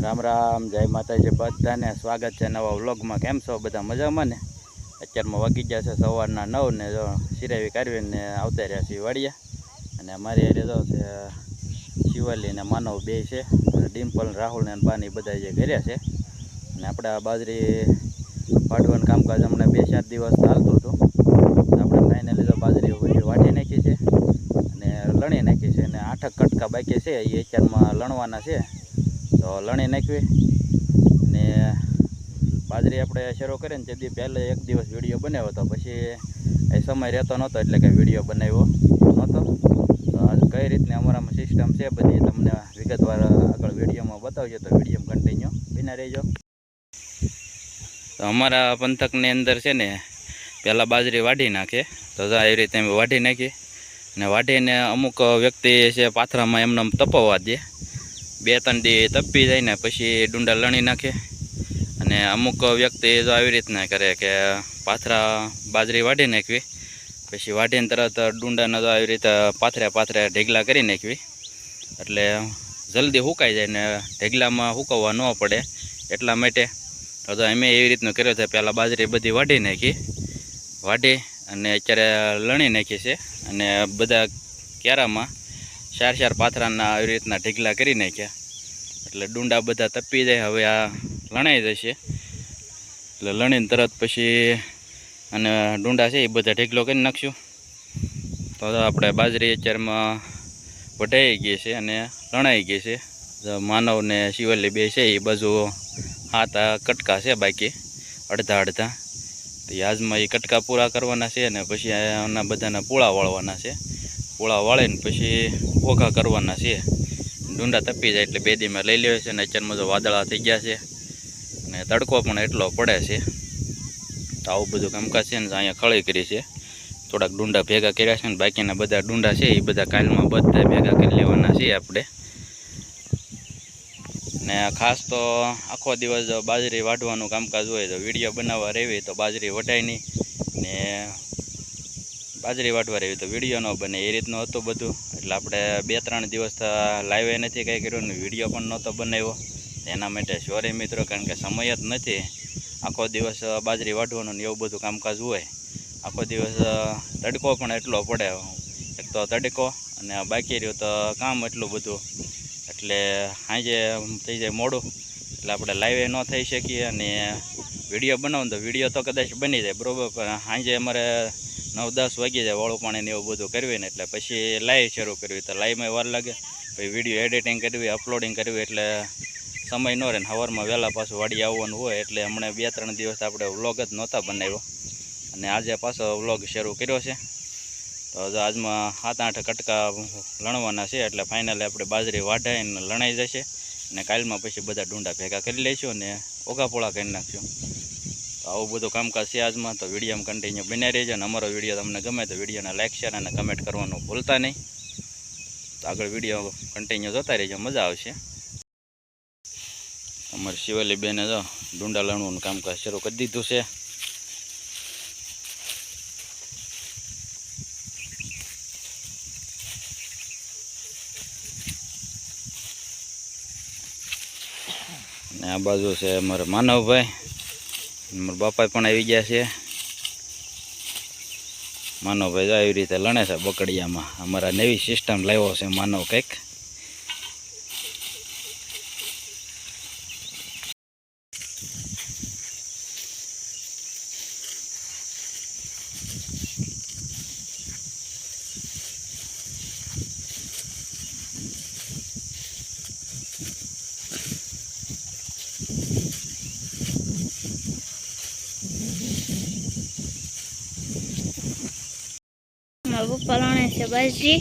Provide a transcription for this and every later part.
રામ રામ, જય માતાજી, બધાને સ્વાગત છે નવા વ્લોગમાં. કેમ છો? બધા મજામાં ને? અત્યારમાં વાગી ગયા છે સવારના નવ ને જો સિરાવી કાઢવીને આવતા રહ્યા છીએ વાડિયા. અને અમારી હારે છે, શિવાલી ને માનવ બે છે. અને ડિમ્પલ, રાહુલ ને બાની બધા જે ઘરે છે. અને આપણે આ બાજરી વાઢવાનું કામકાજ હમણાં બે ચાર દિવસ ચાલતું હતું. આપણે ફાઇનલી તો બાજરી વાટી નાખી છે. અને લણી નાખી છે. અને આઠક કટકા બાકી છે. એ અત્યારમાં લણવાના છે. તો લણી નાખવી. ને બાજરી આપણે શરૂ કરીને ને તેથી પહેલાં એક દિવસ વીડિયો બનાવ્યો હતો પછી એ સમય રહેતો નહોતો એટલે કે વીડિયો બનાવ્યો નહોતો. તો આ કઈ રીતની અમારામાં સિસ્ટમ છે બધી તમને વિગતવાર આગળ વિડીયોમાં બતાવજો તો વીડિયો કન્ટિન્યુ બિના રહેજો. તો અમારા પંથકની અંદર છે ને પહેલાં બાજરી વાઢી નાખે. તો એ રીતે અમે વાઢી નાખી. અને વાઢીને અમુક વ્યક્તિ છે પાથરામાં એમને તપાવવા દે. બે ત્રણ દી તપી જાય ને પછી ડુંડા લણી નાખે. અને અમુક વ્યક્તિ જો આવી રીતના કરે કે પાથરા બાજરી વાઢી નાખવી. પછી વાઢીને તરત ડુંડાને તો આવી રીતે પાથરે પાથરે ઢેગલા કરી નાખવી. એટલે જલ્દી સુકાઈ જાય ને ઢેગલામાં સુકવવા ન પડે એટલા માટે. તો અમે એવી રીતનું કર્યું છે, પહેલાં બાજરી બધી વાઢી નાખી. વાઢી અને અત્યારે લણી નાખી છે. અને બધા ક્યારામાં ચાર ચાર પાથરાના આવી રીતના ઢીકલા કરી નાખ્યા. એટલે ડુંડા બધા તપી જાય, હવે આ લણાઈ જશે. એટલે લણીને તરત પછી અને ડુંડા છે એ બધા ઢીકલો કરી નાખશું. તો આપણે બાજરી અત્યારમાં વઢાઈ ગઈ છે અને લણાઈ ગઈ છે. માનવને માનવ ને બે છે, એ બાજુ હાથ કટકા છે બાકી, અડધા અડધા. તો આજમાં એ કટકા પૂરા કરવાના છે અને પછી આના બધાના પૂળા વાળવાના છે. પૂળા વાળીને પછી ઓઘા કરવાના છે. ડુંડા તપી જાય એટલે બે દીમાં લઈ લેવા છે અને અત્યારમાં જો વાદળા થઈ ગયા છે. અને તડકો પણ એટલો પડે છે. તો આવું બધું કામકાજ છે ને અહીંયા ખળી કરી છે. થોડાક ડુંડા ભેગા કર્યા છે ને બાકીના બધા ડુંડા છે એ બધા કાલમાં બધા ભેગા કરી લેવાના છે આપણે. ને ખાસ તો આખો દિવસ બાજરી વાઢવાનું કામકાજ હોય તો વીડિયો બનાવવા રહેવી તો બાજરી વટાય નહીં ને બાજરી વાટવા રહ્યું તો વીડિયો ન બને. એ રીતનું હતું બધું. એટલે આપણે બે ત્રણ દિવસ લાઈવે નથી કંઈ કર્યું ને વીડિયો પણ નહોતો બનાવ્યો. એના માટે સોરી મિત્રો, કારણ કે સમય જ નથી. આખો દિવસ બાજરી વાટવાનું ને એવું બધું કામકાજ હોય. આખો દિવસ તડકો પણ એટલો પડે. એક તો તડકો અને બાકી રહ્યું તો કામ એટલું બધું. એટલે સાંજે થઈ જાય મોડું. એટલે આપણે લાઈવે ન થઈ શકીએ અને વીડિયો બનાવો તો વીડિયો તો કદાચ બની જાય. બરાબર? પણ સાંજે અમારે નવ દસ વાગી જાય વાળું પાણી ને એવું બધું કરવી ને એટલે પછી લાઈવ શરૂ કરવી. તો લાઈવમાં વાર લાગે, પછી વીડિયો એડિટિંગ કરવી અપલોડિંગ કરવી એટલે સમય ન રહે ને સવારમાં વહેલા પાછું વાડી આવવાનું હોય એટલે હમણાં બે ત્રણ દિવસ આપણે વ્લોગ જ નહોતા બનાવ્યો. અને આજે પાછો વ્લોગ શરૂ કર્યો છે. તો આજમાં સાત આઠ કટકા લણવાના છે એટલે ફાઇનલી આપણે બાજરી વાઢાઈને લણાઈ જશે. અને કાલમાં પછી બધા ડુંડા ભેગા કરી લઈશું અને ઓગાપોળા કરી નાખશું. આવું બધું કામકાજ છે આજમાં, તો વિડીયોમાં કન્ટિન્યુ બન્યા રહેજો. અને અમારો વીડિયો તમને ગમે તો વિડીયોને લાઈક શેર અને કમેન્ટ કરવાનું ભૂલતા નહીં. તો આગળ વીડિયો કન્ટિન્યુ જોતા રહેજો. મજા આવશે. અમારી શિવાલી બેને જો ડુંડા લણવાનું કામકાજ શરૂ કરી દીધું છે. અને આ બાજુ છે અમારે માનવભાઈ. મારા બાપા પણ આવી ગયા છે. માનવભાઈ આવી રીતે લણે છે બકડિયામાં. અમારા નવી સિસ્ટમ લાવ્યો છે માનવ કંઈક. મારા પપ્પા લણે છે બાજરી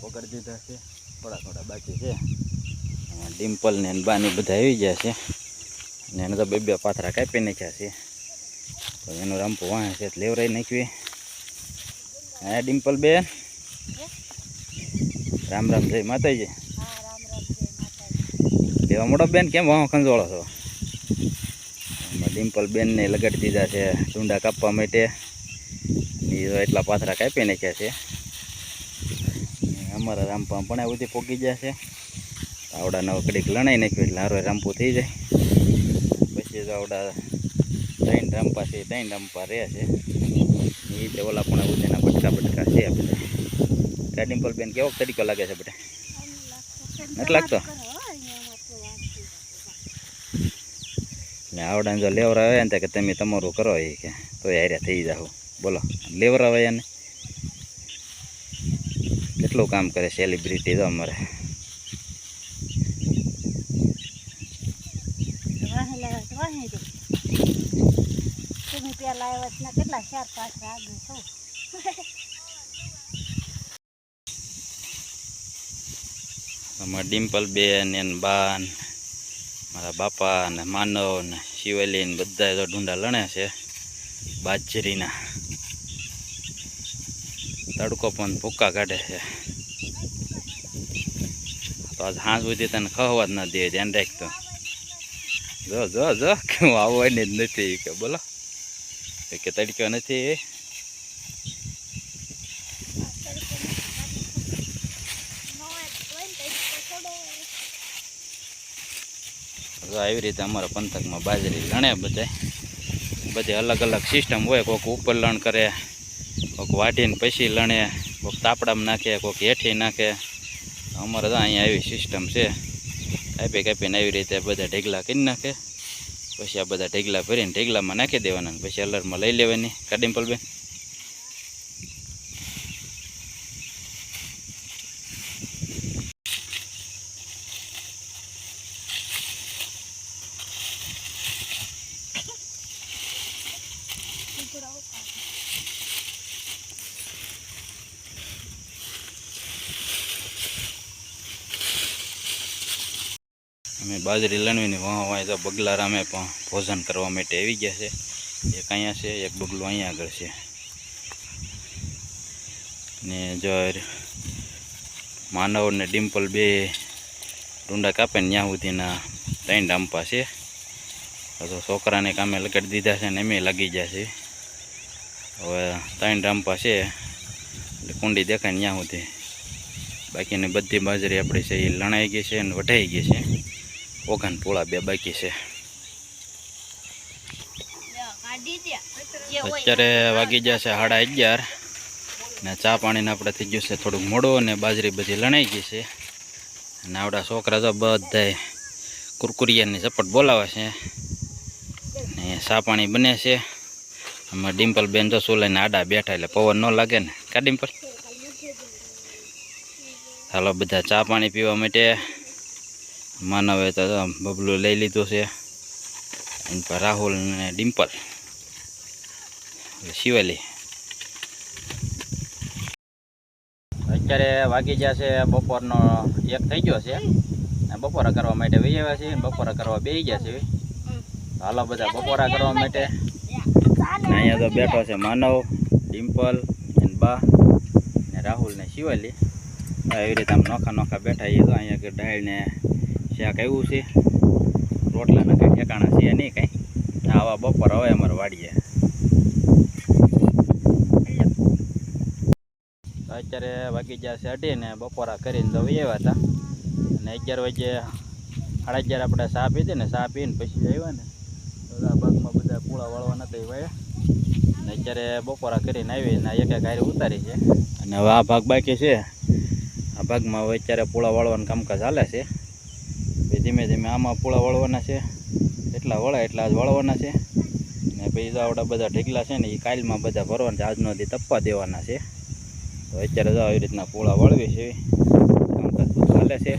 પકડી દીધા છે થોડા થોડા બાકી છે. ડિમ્પલ ને બાની બધા આવી ગયા છે. અને એને તો બે બે પાથરા કાપી નાખ્યા છે. તો એનું રામપો વાંહે છે લેવરાઈ નાખવી. હા ડિમ્પલ બેન? રામ રામ જય માતાજી. લેવા મોટો બેન કેમ વાહ ખંજોળો છો? ડિમ્પલ બેનને લગાડી દીધા છે ચૂંડા કાપવા માટે. એ એટલા પાથરા કાપી નાખ્યા છે. ને અમારા રામપા પણ આ બધી પોગી જાય છે. નવા કડીક લણાઈ નાખ્યું એટલે હારો રામપો થઈ જાય. પછી આવડા ત્રણ રામપા છે, ત્રણ રામપા રહે છે. એ રીતે ઓલા પણ આવું તેના બટકા બટકા છે બધા. કા ડિમ્પલ બેન, કેવો તરીકો લાગે છે બધા? નથી લાગતો? ને આવડાને જો લેવરાવે ને કે તમે તમારું કરો એ કે તો હાર્યા થઈ જાઓ બોલો લેવરાવે એને કેટલું કામ કરે સેલિબ્રિટી તો અમારે. તમે પેલા આવ્યા કેટલા ચાર પાંચ ડિમ્પલ બેન, મારા બાપા ને માનવ ને શિવલી બધા તો ઢૂંઢા લણે છે. બાજરીના. તડકો પણ ભૂક્કા કાઢે છે. તો આજ હાંસ સુધી તને ખવા જ ન દે, ધ્યાન રાખતો જો જો જો, કે હું આવવાની જ નથી, કે બોલો. કે તડકો નથી. તો આવી રીતે અમારા પંથકમાં બાજરી લણે બધાય. બધી અલગ અલગ સિસ્ટમ હોય કોઈક ઉપર લણ કરે. કોઈક વાટીને પછી લણે કોઈક તાપડામાં નાખે કોઈક હેઠી નાખે. અમારે તો અહીંયા આવી સિસ્ટમ છે. કાપી કાપીને આવી રીતે બધા ઢેગલા કરી નાખે. પછી આ બધા ઢેગલા ભરીને ઢેગલામાં નાખી દેવાના પછી અલરમાં લઈ લેવાની. કાડીમ્પલ અમે બાજરી લણવીને વાહ વાહ તો બગલારામે પણ ભોજન કરવા માટે આવી ગયા છે. એક અહીંયા છે, એક બગલું અહીંયા આગળ છે. ને જો માનવ ને ડિમ્પલ બે ટુંડા કાપે ને ત્યાં સુધીના ત્રણ ડાંપા છે. તો છોકરાને કામે લગાડી દીધા છે ને એમે લાગી ગયા છે. હવે ત્રણ ડાંપા છે, એટલે કુંડી દેખાય ત્યાં સુધી. બાકીની બધી બાજરી આપણી છે એ લણાઈ ગઈ છે અને વઢાઈ ગઈ છે. ઓગણ પોળા બે બાકી છે. અત્યારે વાગી છે સાડા અગિયાર. ને ચા પાણીને આપણે થઈ ગયું છે થોડુંક મોડું અને બાજરી બધી લણાઈ ગઈ છે. અને આપણા છોકરા તો બધાય કુરકુરિયાની ચપટ બોલાવે છે. ને ચા પાણી બને છે. આમાં ડિમ્પલ બેન તો લઈને આડા બેઠા એટલે પવન ન લાગે ને. કા ડિમ્પલ? હાલો બધા ચા પાણી પીવા માટે માનવે તો બબલું લઈ લીધો છે. એની પર રાહુલ ને ડિમ્પલ. શિવાલી. અત્યારે વાગી છે બપોરનો એક થઈ ગયો છે. અને બપોરા કરવા માટે વહી આવ્યા છે બપોરા કરવા બે ગયા છે હાલો બધા બપોરા કરવા માટે. અહીંયા તો બેઠો છે માનવ, ડિમ્પલ, એન બા, ને રાહુલ ને શિવાલી. એવી રીતે આમ નોખા નોખા બેઠા એ તો અહીંયા કે ને શાક આવ્યું છે, રોટલાના કંઈ ઠેકાણા છે નહીં કંઈ. આવા બપોર હવે અમારે વાડીએ. અત્યારે વાગી જ્યાં છે અઢી ને બપોરા કરીને તો આવ્યા હતા. અને અગિયાર વાગે સાડા અગિયાર આપણે સા પીધી ને સા પીને પછી આવ્યા ને. તો આ ભાગમાં બધા પૂળા વાળવા નતા એ વાયા. ને અત્યારે બપોરા કરીને આવી ને એક એક હારે ઉતારી છે. અને હવે આ ભાગ બાકી છે. આ ભાગમાં હવે અત્યારે પૂળા વાળવાનું કામકાજ ચાલે છે. ધીમે ધીમે આમાં પૂળા વળવાના છે. એટલા વળા એટલા જ વાળવાના છે. ને પછી તો આવડા બધા ઢીકલા છે ને એ કાલમાં બધા ભરવાના છે. આજનો દી તપવા દેવાના છે. તો અત્યારે જો આવી રીતના પૂળા વળવી છે. કામકાજ ચાલે છે.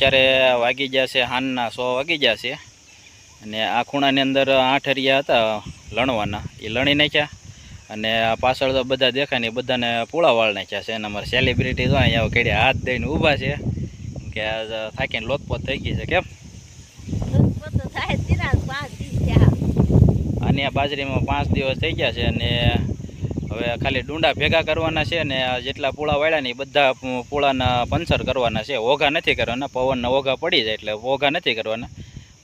અત્યારે વાગી ગયા છે હાનના સો વાગી ગયા છે. અને આ ખૂણાની અંદર આઠ અરિયા હતા લણવાના. એ લણી નાખ્યા. અને પાછળ તો બધા દેખાય ને બધાને પૂળા વાળ નાખ્યા છે. અને અમારે સેલિબ્રિટી તો અહીંયા કેડી હાથ દઈને ઊભા છે. કે આ થાકીને લોતપોત થઈ ગઈ છે કેમ? અને બાજરીમાં પાંચ દિવસ થઈ ગયા છે અને હવે ખાલી ડુંડા ભેગા કરવાના છે ને જેટલા પૂળા વાળ્યા ને એ બધા પૂળાના પંચર કરવાના છે. ઓઘા નથી કરવાના પવનના ઓઘા પડી જાય એટલે ઓઘા નથી કરવાના.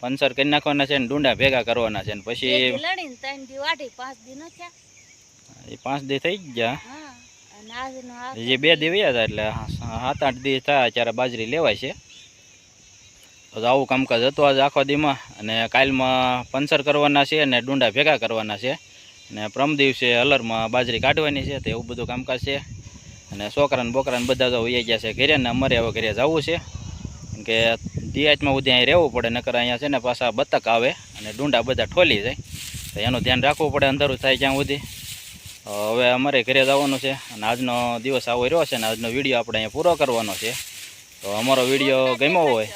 પંચર કરી નાખવાના છે ને ડુંડા ભેગા કરવાના છે ને પછી પાંચ દી એ પાંચ દી થઈ ગયા. જે બે દી વ્યા હતા એટલે સાત આઠ દી થયા ત્યારે બાજરી લેવાય છે. તો આવું કામકાજ હતું આજે આખો દીમાં અને કાલમાં પંચર કરવાના છે અને ડુંડા ભેગા કરવાના છે. અને પ્રમ દિવસે હલરમાં બાજરી કાઢવાની છે તો એવું બધું કામકાજ છે. અને છોકરાને બોકરાને બધા તો વૈયા ગયા છે ઘરે ને અમારે હવે ઘરે જવું છે. કે દિયાજમાં સુધી અહીં રહેવું પડે, નકર અહીંયા છે ને પાછા બતક આવે અને ડુંડા બધા ઠોલી જાય. તો એનું ધ્યાન રાખવું પડે, અંધારું થાય ત્યાં સુધી. હવે અમારે ઘરે જવાનું છે અને આજનો દિવસ આવો રહ્યો છે ને આજનો વીડિયો આપણે અહીંયા પૂરો કરવાનો છે. તો અમારો વીડિયો ગમ્યો હોય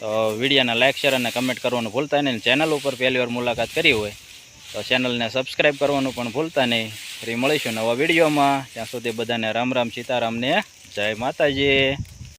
તો વિડીયોને લાઇક શેર અને કમેન્ટ કરવાનું ભૂલતા નહીં. ચેનલ ઉપર પહેલી વાર મુલાકાત કરી હોય તો ચેનલને સબસ્ક્રાઈબ કરવાનું પણ ભૂલતા નહીં. ફરી મળીશું નવા વિડીયોમાં. ત્યાં સુધી બધાને રામ રામ સીતારામને જય માતાજી.